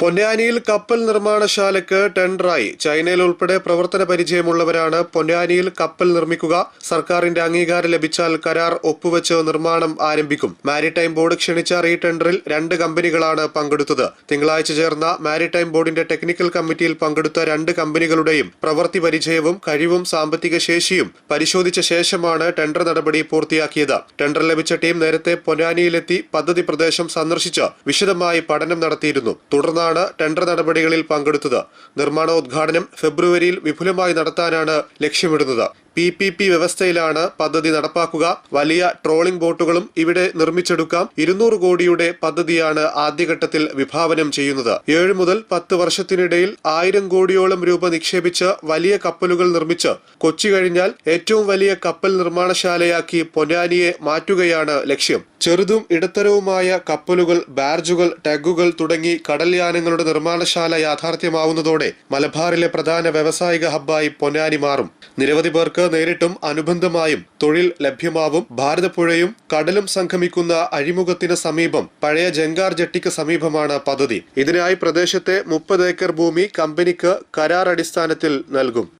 പൊന്നാനിയിൽ കപ്പൽ നിർമ്മാണശാലയ്ക്ക് ടെൻഡറായി ചൈനയിൽ ഉൾപ്പെടെ പ്രവർത്തന പരിചയമുള്ളവരാണ് പൊന്നാനിയിൽ കപ്പൽ നിർമ്മിക്കുക സർക്കാരിന്റെ അംഗീകാരം ലഭിച്ചാൽ കരാർ ഒപ്പുവെച്ച് നിർമ്മാണം ആരംഭിക്കും. മാരിടൈം ബോർഡ് ക്ഷണിച്ച റീ ടെൻഡറിൽ രണ്ട് കമ്പനികളാണ് പങ്കെടുത്തത്. തിങ്കളാഴ്ച ചേർന്ന മാരിടൈം ബോർഡിന്റെ ടെക്നിക്കൽ കമ്മിറ്റിയിൽ പങ്കെടുത്ത രണ്ട് കമ്പനികളുടെയും പ്രവൃത്തി പരിചയവും കഴിവും സാമ്പത്തിക ശേഷിയും പരിശോധിച്ച ശേഷമാണ് ടെൻഡർ നടപടി പൂർത്തിയാക്കിയത്. ടെൻഡർ ലഭിച്ച ടീം നേരത്തെ പൊന്നാനിയിലെത്തി പദ്ധതി പ്രദേശം സന്ദർശിച്ച് വിശദമായി പഠനം നടത്തിയിരുന്നു. തുടർന്നാണ് ടെൻഡർ നടപടികളിൽ പങ്കെടുത്തത്. നിർമ്മാണോദ്ഘാടനം ഫെബ്രുവരിയിൽ വിപുലമായി നടത്താനാണ് ലക്ഷ്യമിടുന്നത്. പി പി പി വ്യവസ്ഥയിലാണ് പദ്ധതി നടപ്പാക്കുക. വലിയ ട്രോളിംഗ് ബോട്ടുകളും ഇവിടെ നിർമ്മിച്ചെടുക്കാം. ഇരുന്നൂറ് കോടിയുടെ പദ്ധതിയാണ് ആദ്യഘട്ടത്തിൽ വിഭാവനം ചെയ്യുന്നത്. ഏഴ് മുതൽ പത്ത് വർഷത്തിനിടയിൽ ആയിരം കോടിയോളം രൂപ നിക്ഷേപിച്ച് വലിയ കപ്പലുകൾ നിർമ്മിച്ച് കൊച്ചി കഴിഞ്ഞാൽ ഏറ്റവും വലിയ കപ്പൽ നിർമ്മാണശാലയാക്കി പൊന്നാനിയെ മാറ്റുകയാണ് ലക്ഷ്യം. ചെറുതും ഇടത്തരവുമായ കപ്പലുകൾ ബാർജുകൾ ടാഗുകൾ തുടങ്ങി കടൽയാനങ്ങളുടെ നിർമ്മാണശാല യാഥാർത്ഥ്യമാവുന്നതോടെ മലബാറിലെ പ്രധാന വ്യവസായിക ഹബ്ബായി പൊന്നാനി മാറും. നിരവധി പേർക്ക് നേരിട്ടും അനുബന്ധമായും തൊഴിൽ ലഭ്യമാവും. ഭാരതപ്പുഴയും കടലും സംഗമിക്കുന്ന അഴിമുഖത്തിന് സമീപം പഴയ ജങ്കാർ ജെട്ടിക്ക് സമീപമാണ് പദ്ധതി. ഇതിനായി പ്രദേശത്തെ മുപ്പത് ഏക്കർ ഭൂമി കമ്പനിക്ക് കരാർ അടിസ്ഥാനത്തിൽ നൽകും.